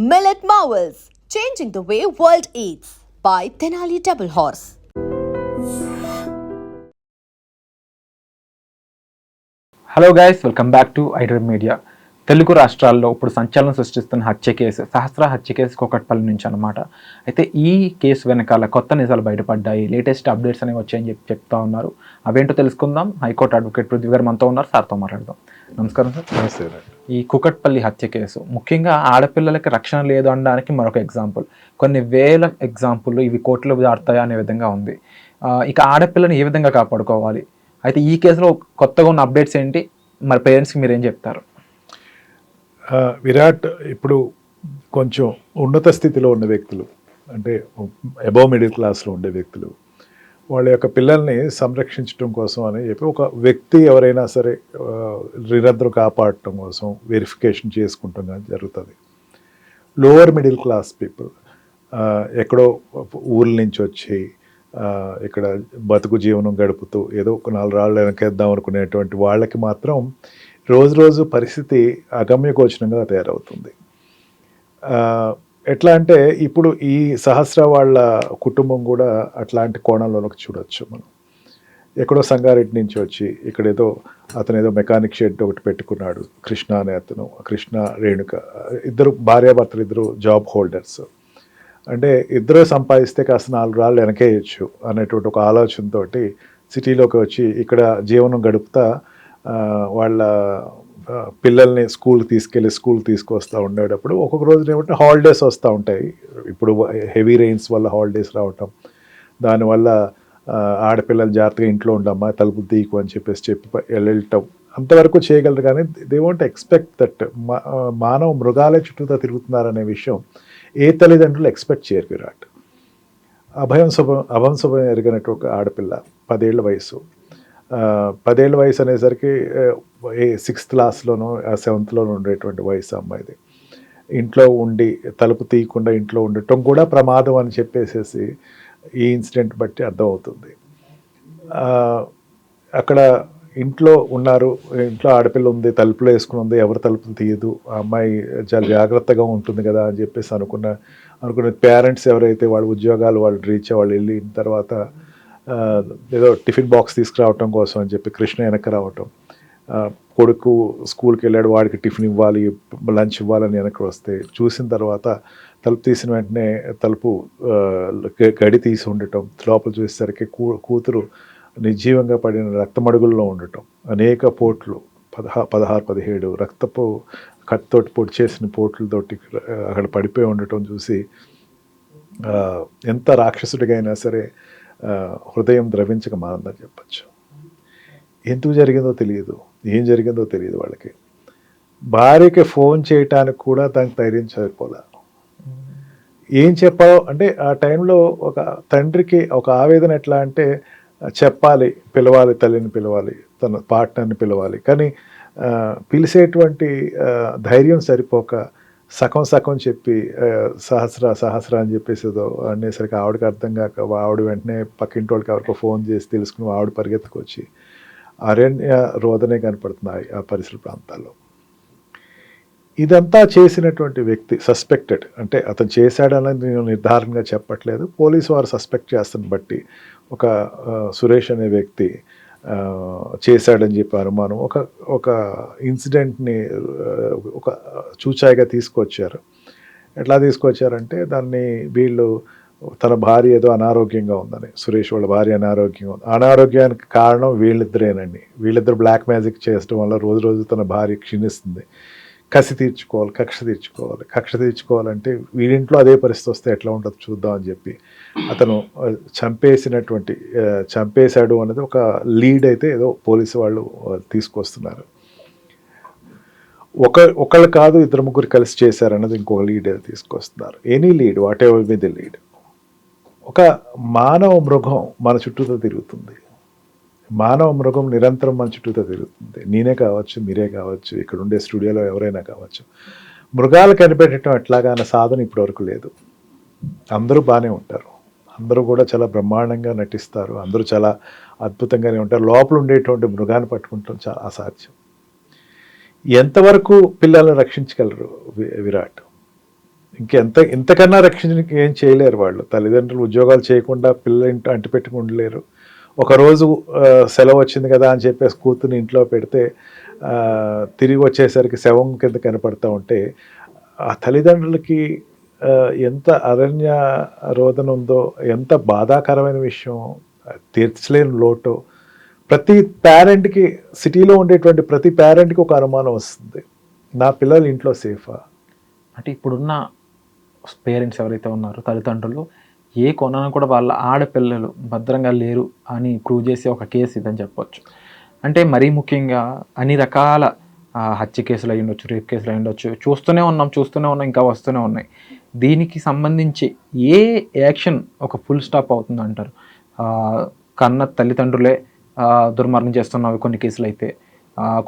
Millet Marvels, changing the way world eats by Tenali Double Horse. Hello guys welcome back to iDream media Telugu రాష్ట్రాల్లో ఇప్పుడు సంచలనం సృష్టిస్తున్న హత్య case సహస్ర హత్య case Kukatpally నుంచి అనమాట అయితే ఈ కేసు వెనకాల కొత్త నిజాలు బయటపడ్డాయి లేటెస్ట్ అప్డేట్స్ అనేవి వచ్చాయని చెప్పి చెప్తా ఉన్నారు. అవేంటో తెలుసుకుందాం. హైకోర్టు అడ్వకేట్ పృథ్వీ గారు మనతో ఉన్నారు సార్తో మాట్లాడదాం. నమస్కారం సార్. నమస్తే ఈ కుకట్పల్లి హత్య కేసు ముఖ్యంగా ఆడపిల్లలకి రక్షణ లేదు అనడానికి మరొక ఎగ్జాంపుల్ కొన్ని వేల ఎగ్జాంపుల్ ఇవి కోర్టులో దాటుతాయా అనే విధంగా ఉంది. ఇక ఆడపిల్లని ఏ విధంగా కాపాడుకోవాలి? అయితే ఈ కేసులో కొత్తగా ఉన్న అప్డేట్స్ ఏంటి? మరి పేరెంట్స్కి మీరు ఏం చెప్తారు? విరాట్ ఇప్పుడు కొంచెం ఉన్నత స్థితిలో ఉన్న వ్యక్తులు అంటే అబౌవ్ మిడిల్ క్లాస్లో ఉండే వ్యక్తులు వాళ్ళ యొక్క పిల్లల్ని సంరక్షించడం కోసం అని చెప్పి ఒక వ్యక్తి ఎవరైనా సరే నిరంతరం కాపాడటం కోసం వెరిఫికేషన్ చేసుకుంటాం కానీ జరుగుతుంది. లోవర్ మిడిల్ క్లాస్ పీపుల్ ఎక్కడో ఊర్ల నుంచి వచ్చి ఇక్కడ బతుకు జీవనం గడుపుతూ ఏదో ఒక నాలుగు రాళ్ళు వెనకేద్దాం అనుకునేటువంటి వాళ్ళకి మాత్రం రోజు రోజు పరిస్థితి అగమ్యగోచరంగా తయారవుతుంది. ఎట్లా అంటే ఇప్పుడు ఈ సహస్ర వాళ్ళ కుటుంబం కూడా అట్లాంటి కోణంలోకి చూడొచ్చు మనం. ఎక్కడో సంగారెడ్డి నుంచి వచ్చి ఇక్కడ ఏదో అతను ఏదో మెకానిక్ షెడ్ ఒకటి పెట్టుకున్నాడు కృష్ణ అనే అతను కృష్ణ రేణుక ఇద్దరు భార్యాభర్తలు ఇద్దరు జాబ్ హోల్డర్స్. అంటే ఇద్దరు సంపాదిస్తే కాస్త నాలుగు రాళ్ళు వెనకేయచ్చు అనేటువంటి ఒక ఆలోచనతో సిటీలోకి వచ్చి ఇక్కడ జీవనం గడుపుతా వాళ్ళ పిల్లల్ని స్కూల్ తీసుకెళ్ళి స్కూల్ తీసుకొస్తూ ఉండేటప్పుడు ఒక్కొక్క రోజు ఏమంటే హాలిడేస్ వస్తూ ఉంటాయి. ఇప్పుడు హెవీ రెయిన్స్ వల్ల హాలిడేస్ రావటం. దానివల్ల ఆడపిల్లలు జాగ్రత్తగా ఇంట్లో ఉండమ్మా తలుపు తీయకు అని చెప్పేసి చెప్పి వెళ్ళటం. అంతవరకు చేయగలరు కానీ దే వాంట్ ఎక్స్పెక్ట్ దట్ మానవ మృగాలే చుట్టూ తిరుగుతున్నారనే విషయం ఏ తల్లిదండ్రులు ఎక్స్పెక్ట్ చేయరు విరాట్. అభయం శుభం అభం శుభం ఎరిగినట్టు ఒక ఆడపిల్ల పదేళ్ళ వయసు. పదేళ్ళ పదేళ్ళ వయసు అనేసరికి సిక్స్త్ క్లాస్లోనో సెవెంత్లోనో ఉండేటువంటి వయసు అమ్మాయిది. ఇంట్లో ఉండి తలుపు తీయకుండా ఇంట్లో ఉండటం కూడా ప్రమాదం అని చెప్పేసేసి ఈ ఇన్సిడెంట్ బట్టి అర్థమవుతుంది. అక్కడ ఇంట్లో ఉన్నారు ఇంట్లో ఆడపిల్ల ఉంది తలుపులు వేసుకుని ఉంది ఎవరు తలుపులు తీయదు ఆ అమ్మాయి చాలా జాగ్రత్తగా ఉంటుంది కదా అని చెప్పేసి అనుకున్న అనుకున్న పేరెంట్స్ ఎవరైతే వాళ్ళ ఉద్యోగాలు వాళ్ళు రీచ్ వాళ్ళు వెళ్ళిన తర్వాత ఏదో టిఫిన్ బాక్స్ తీసుకురావటం కోసం అని చెప్పి కృష్ణ వెనక రావటం. కొడుకు స్కూల్కి వెళ్ళాడు వాడికి టిఫిన్ ఇవ్వాలి లంచ్ ఇవ్వాలని వెనక్కి వస్తే చూసిన తర్వాత తలుపు తీసిన వెంటనే తలుపు గడి తీసి ఉండటం లోపల చూసేసరికి కూ కూతురు నిర్జీవంగా పడిన రక్తమడుగుల్లో ఉండటం అనేక పోట్లు పదహా పదహారు పదిహేడు రక్తపు కత్తితోటి పొడి చేసిన పోట్లతోటి అక్కడ పడిపోయి ఉండటం చూసి ఎంత రాక్షసుడిగైనా సరే హృదయం ద్రవించక మానందని చెప్పచ్చు. ఎందుకు జరిగిందో తెలియదు. ఏం జరిగిందో తెలియదు వాళ్ళకి. భార్యకి ఫోన్ చేయటానికి కూడా దానికి ధైర్యం సరిపోలే. ఏం చెప్పాలో అంటే ఆ టైంలో ఒక తండ్రికి ఒక ఆవేదన ఎట్లా అంటే చెప్పాలి పిలవాలి తల్లిని పిలవాలి తన పార్ట్నర్ని పిలవాలి. కానీ పిలిచేటువంటి ధైర్యం సరిపోక సగం సగం చెప్పి సహస్ర సహస్ర అని చెప్పేసి ఏదో అనేసరికి ఆవిడకి అర్థం కాక ఆవిడ వెంటనే పక్కింటి వాళ్ళకి ఎవరికో ఫోన్ చేసి తెలుసుకుని ఆవిడ పరిగెత్తుకొచ్చి అరణ్య రోదనే కనపడుతున్నాయి ఆ పరిసర ప్రాంతాల్లో. ఇదంతా చేసినటువంటి వ్యక్తి సస్పెక్టెడ్ అంటే అతను చేశాడన్నది నేను నిర్ధారణగా చెప్పట్లేదు. పోలీసు వారు సస్పెక్ట్ చేస్తున్న బట్టి ఒక సురేష్ అనే వ్యక్తి చేశాడని చెప్పి అనుమానం. ఒక ఒక ఇన్సిడెంట్ని ఒక చూచాయిగా తీసుకొచ్చారు. ఎట్లా తీసుకొచ్చారంటే దాన్ని వీళ్ళు తన భార్య ఏదో అనారోగ్యంగా ఉందని. సురేష్ వాళ్ళ భార్య అనారోగ్యంగా ఉంది. అనారోగ్యానికి కారణం వీళ్ళిద్దరేనండి. వీళ్ళిద్దరు బ్లాక్ మ్యాజిక్ చేయడం వల్ల రోజు రోజు తన భార్య క్షీణిస్తుంది. కసి తీర్చుకోవాలి కక్ష తీర్చుకోవాలి. కక్ష తీర్చుకోవాలంటే వీడింట్లో అదే పరిస్థితి వస్తే ఎట్లా ఉంటుందో చూద్దాం అని చెప్పి అతను చంపేసినటువంటి చంపేశాడు అనేది ఒక లీడ్ అయితే ఏదో పోలీసు వాళ్ళు తీసుకొస్తున్నారు. ఒక ఒకళ్ళు కాదు ఇద్దరు ముగ్గురు కలిసి చేశారన్నది ఇంకొక లీడ్ తీసుకొస్తున్నారు. Any lead whatever me the lead. ఒక మానవ మృగం మన చుట్టూతో తిరుగుతుంది. మానవ మృగం నిరంతరం మన చుట్టూతో తిరుగుతుంది. నేనే కావచ్చు మీరే కావచ్చు ఇక్కడ ఉండే స్టూడియోలో ఎవరైనా కావచ్చు. మృగాలు కనిపెట్టడం ఎట్లాగా అన్న సాధన ఇప్పటివరకు లేదు. అందరూ బాగానే ఉంటారు. అందరూ కూడా చాలా బ్రహ్మాండంగా నటిస్తారు. అందరూ చాలా అద్భుతంగానే ఉంటారు. లోపల ఉండేటువంటి మృగాన్ని పట్టుకుంటాం చాలా అసాధ్యం. ఎంతవరకు పిల్లల్ని రక్షించగలరు విరాట్? ఇంకెంత ఇంతకన్నా రక్షించడానికి ఏం చేయలేరు వాళ్ళు. తల్లిదండ్రులు ఉద్యోగాలు చేయకుండా పిల్లలు ఇంట్లో అంటిపెట్టుకుండలేరు ఉండలేరు. ఒకరోజు సెలవు వచ్చింది కదా అని చెప్పేసి కూతుర్ని ఇంట్లో పెడితే తిరిగి వచ్చేసరికి శవం కింద కనపడతా ఉంటే ఆ తల్లిదండ్రులకి ఎంత అరణ్య రోదన ఉందో ఎంత బాధాకరమైన విషయం తీర్చలేని లోటు. ప్రతి పేరెంట్కి సిటీలో ఉండేటువంటి ప్రతి పేరెంట్కి ఒక అనుమానం వస్తుంది. నా పిల్లలు ఇంట్లో సేఫా? అంటే ఇప్పుడున్న పేరెంట్స్ ఎవరైతే ఉన్నారో తల్లిదండ్రులు ఏ కొనను కూడా వాళ్ళ ఆడపిల్లలు భద్రంగా లేరు అని ప్రూవ్ చేసే ఒక కేసు ఇదని చెప్పొచ్చు. అంటే మరీ ముఖ్యంగా అన్ని రకాల హత్య కేసులు అయి ఉండొచ్చు రేప్ కేసులు అయి ఉండొచ్చు. చూస్తూనే ఉన్నాం చూస్తూనే ఉన్నాం ఇంకా వస్తూనే ఉన్నాయి. దీనికి సంబంధించి ఏ యాక్షన్ ఒక ఫుల్ స్టాప్ అవుతుంది అంటారు కన్న తల్లిదండ్రులే దుర్మరణం దుర్మార్గం కొన్ని కేసులు అయితే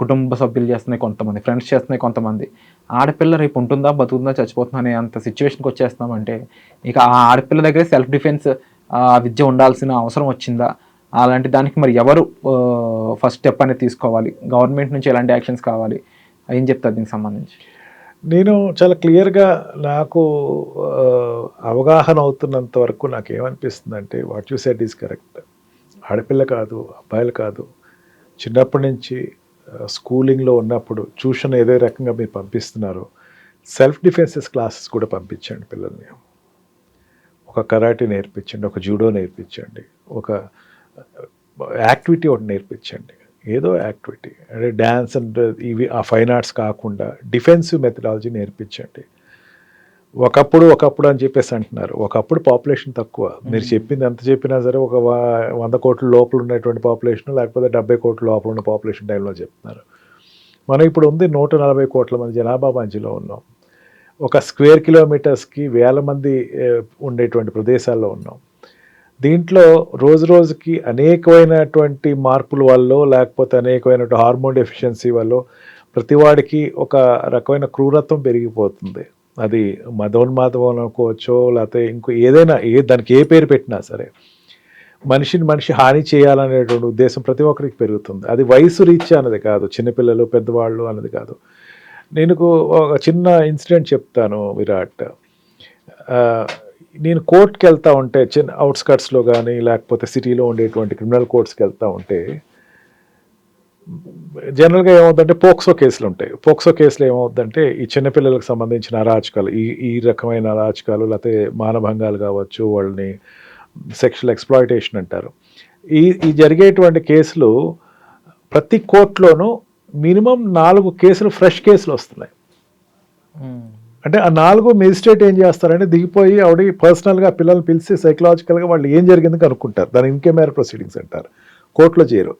కుటుంబ సభ్యులు చేస్తున్నాయి కొంతమంది ఫ్రెండ్స్ చేస్తున్నాయి కొంతమంది. ఆడపిల్ల రేపు ఉంటుందా బతుకుతుందా చచ్చిపోతుందా అనే అంత సిచ్యువేషన్కి వచ్చేస్తున్నామంటే ఇక ఆ ఆడపిల్ల దగ్గర సెల్ఫ్ డిఫెన్స్ విద్య ఉండాల్సిన అవసరం వచ్చిందా? అలాంటి దానికి మరి ఎవరు ఫస్ట్ స్టెప్ అనేది తీసుకోవాలి? గవర్నమెంట్ నుంచి ఎలాంటి యాక్షన్స్ కావాలి? ఏం చెప్తారు దీనికి సంబంధించి? నేను చాలా క్లియర్గా నాకు అవగాహన అవుతున్నంత వరకు నాకు ఏమనిపిస్తుంది అంటే what you said is correct ఆడపిల్ల కాదు అబ్బాయిలు కాదు. చిన్నప్పటి నుంచి స్కూలింగ్లో ఉన్నప్పుడు ట్యూషన్ ఏదే రకంగా మీరు పంపిస్తున్నారో సెల్ఫ్ డిఫెన్సెస్ క్లాసెస్ కూడా పంపించండి పిల్లల్ని. ఒక కరాటే నేర్పించండి ఒక జూడో నేర్పించండి ఒక యాక్టివిటీ ఒకటి నేర్పించండి. ఏదో యాక్టివిటీ అంటే డ్యాన్స్ అండ్ ఇవి ఆ ఫైన్ ఆర్ట్స్ కాకుండా డిఫెన్సివ్ మెథడాలజీ నేర్పించండి. ఒకప్పుడు ఒకప్పుడు అని చెప్పేసి అంటున్నారు. ఒకప్పుడు పాపులేషన్ తక్కువ. మీరు చెప్పింది ఎంత చెప్పినా సరే ఒక వంద కోట్ల లోపల ఉన్నటువంటి పాపులేషన్ లేకపోతే డెబ్బై కోట్ల లోపల ఉన్న పాపులేషన్ టైంలో చెప్తున్నారు. మనం ఇప్పుడు ఉంది నూట నలభై కోట్ల మంది జనాభా మధ్యలో ఉన్నాం. ఒక స్క్వేర్ కిలోమీటర్స్కి వేల మంది ఉండేటువంటి ప్రదేశాల్లో ఉన్నాం. దీంట్లో రోజు రోజుకి అనేకమైనటువంటి మార్పుల వల్ల లేకపోతే అనేకమైనటువంటి హార్మోన్ డెఫిషియన్సీ వల్ల ప్రతివాడికి ఒక రకమైన క్రూరత్వం పెరిగిపోతుంది. అది మదోన్మాదం అనుకోవచ్చో లేకపోతే ఇంకో ఏదైనా ఏ దానికి ఏ పేరు పెట్టినా సరే మనిషిని మనిషి హాని చేయాలనేటువంటి ఉద్దేశం ప్రతి ఒక్కరికి పెరుగుతుంది. అది వయసు రీత్యా అన్నది కాదు చిన్నపిల్లలు పెద్దవాళ్ళు అన్నది కాదు. నేను ఒక చిన్న ఇన్సిడెంట్ చెప్తాను విరాట్. నేను కోర్టుకి వెళ్తూ ఉంటే చిన్న అవుట్స్కట్స్లో కానీ లేకపోతే సిటీలో ఉండేటువంటి క్రిమినల్ కోర్ట్స్కి వెళ్తూ ఉంటే జనరల్గా ఏమవుతుందంటే పోక్సో కేసులు ఉంటాయి. పోక్సో కేసులు ఏమవుతుందంటే ఈ చిన్నపిల్లలకు సంబంధించిన అరాచకాలు ఈ ఈ రకమైన అరాచకాలు లేకపోతే మానభంగాలు కావచ్చు వాళ్ళని సెక్షువల్ ఎక్స్ప్లాయిటేషన్ అంటారు. ఈ ఈ జరిగేటువంటి కేసులు ప్రతి కోర్టులోనూ మినిమం నాలుగు కేసులు ఫ్రెష్ కేసులు వస్తున్నాయి. అంటే ఆ నాలుగు మెజిస్ట్రేట్ ఏం చేస్తారంటే దిగిపోయి ఆవిడ పర్సనల్గా పిల్లల్ని పిలిచి సైకలాజికల్గా వాళ్ళు ఏం జరిగింది కనుక్కుంటారు. దాని ఇంకేమేర ప్రొసీడింగ్స్ అంటారు. కోర్టులో చేయరు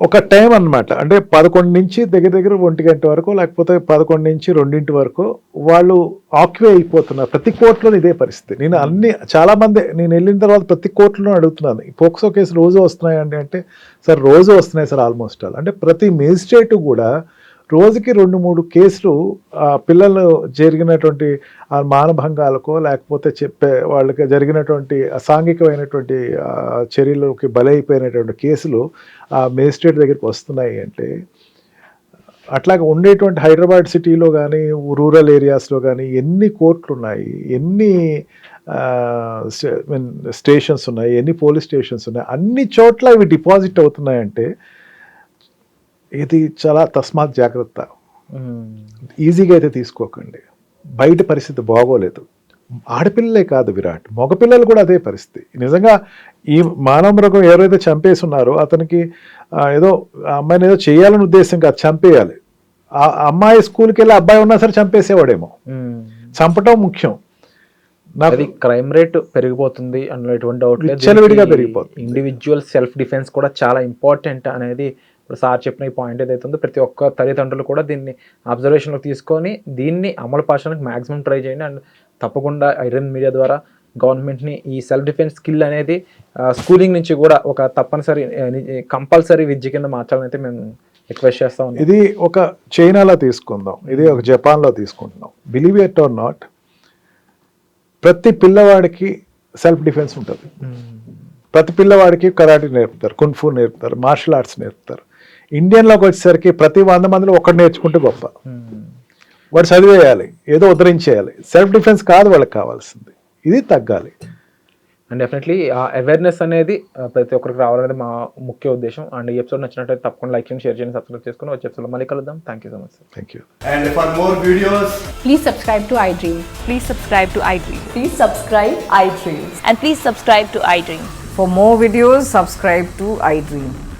ఒక టైం అన్నమాట. అంటే పదకొండు నుంచి దగ్గర దగ్గర ఒంటి గంట వరకు లేకపోతే పదకొండు నుంచి రెండింటి వరకు వాళ్ళు ఆక్యుపై అయిపోతున్నారు. ప్రతి కోర్టులో ఇదే పరిస్థితి. నేను అన్ని చాలామంది నేను వెళ్ళిన తర్వాత ప్రతి కోర్టులో అడుగుతున్నాను. ఈ పోక్సో కేసు రోజు వస్తున్నాయండి అంటే సార్ రోజు వస్తున్నాయి సార్ ఆల్మోస్ట్ ఆల్. అంటే ప్రతి మేజిస్ట్రేట్ కూడా రోజుకి రెండు మూడు కేసులు పిల్లలు జరిగినటువంటి మానభంగాలకో లేకపోతే చెప్పే వాళ్ళకి జరిగినటువంటి అసాంఘికమైనటువంటి చర్యలకి బలైపోయినటువంటి కేసులు ఆ మేజిస్ట్రేట్ దగ్గరికి వస్తున్నాయి అంటే అట్లాగే ఉండేటువంటి హైదరాబాద్ సిటీలో కానీ రూరల్ ఏరియాస్లో కానీ ఎన్ని కోర్టులు ఉన్నాయి ఎన్ని స్టేషన్స్ ఉన్నాయి ఎన్ని పోలీస్ స్టేషన్స్ ఉన్నాయి అన్ని చోట్ల ఇవి డిపాజిట్ అవుతున్నాయంటే ఇది చాలా తస్మాత్ జాగ్రత్త. ఈజీగా అయితే తీసుకోకండి. బయట పరిస్థితి బాగోలేదు. ఆడపిల్లలే కాదు విరాట్. మగపిల్లలు కూడా అదే పరిస్థితి. నిజంగా ఈ మానవ మృగం ఎవరైతే చంపేసి ఉన్నారో అతనికి ఏదో అమ్మాయిని ఏదో చేయాలని ఉద్దేశం కాదు చంపేయాలి. ఆ అమ్మాయి స్కూల్కి వెళ్ళి అబ్బాయి ఉన్నా సరే చంపేసేవాడేమో. చంపటం ముఖ్యం. నాకు అది క్రైమ్ రేట్ పెరిగిపోతుంది అందులో ఎటువంటి డౌట్ లేదు పెరిగిపోతుంది. ఇండివిజువల్ సెల్ఫ్ డిఫెన్స్ కూడా చాలా ఇంపార్టెంట్ అనేది ఇప్పుడు సార్ చెప్పిన ఈ పాయింట్ ఏదైతే ఉందో ప్రతి ఒక్క తల్లిదండ్రులు కూడా దీన్ని అబ్జర్వేషన్లోకి తీసుకొని దీన్ని అమలు పరచడానికి మాక్సిమం ట్రై చేయండి. అండ్ తప్పకుండా ఐరన్ మీడియా ద్వారా గవర్నమెంట్ని ఈ సెల్ఫ్ డిఫెన్స్ స్కిల్ అనేది స్కూలింగ్ నుంచి కూడా ఒక తప్పనిసరి కంపల్సరీ విద్య కింద మార్చాలని అయితే మేము రిక్వెస్ట్ చేస్తా ఉన్నాం. ఇది ఒక చైనాలో తీసుకుందాం. ఇది ఒక జపాన్లో తీసుకుంటున్నాం. బిలీవ్ ఎట్ ఆర్ నాట్ ప్రతి పిల్లవాడికి సెల్ఫ్ డిఫెన్స్ ఉంటుంది ప్రతి పిల్లవాడికి కరాటే నేర్పుతారు కున్ఫూ నేర్పుతారు మార్షల్ ఆర్ట్స్ నేర్పుతారు. ఇండియన్లోకి వచ్చేసరికి ప్రతి వంద మందిలో ఒకటి నేర్చుకుంటే గొప్ప వాడు చదివేయాలి ఏదో ఉద్ధరించేయాలి సెల్ఫ్ డిఫెన్స్ కాదు వాళ్ళకి కావాల్సింది ఇది తగ్గాలి అండ్ డెఫినెట్లీ ఆ అవేర్నెస్ అనేది ప్రతి ఒక్కరికి రావాలనేది మా ముఖ్య ఉద్దేశం అండ్ ఈ ఎపిసోడ్ నచ్చినట్లయితే తప్పకుండా లైక్ చేయండి షేర్ చేయండి సబ్స్క్రైబ్ చేసుకుని వచ్చే ఎపిసోడ్లో మళ్ళీ కలుద్దాం thank you so much sir thank you And for more videos, Please subscribe to iDream. Please subscribe to iDream. Please subscribe iDreams. And please subscribe to iDream. For more videos, subscribe to iDream. please like, share, and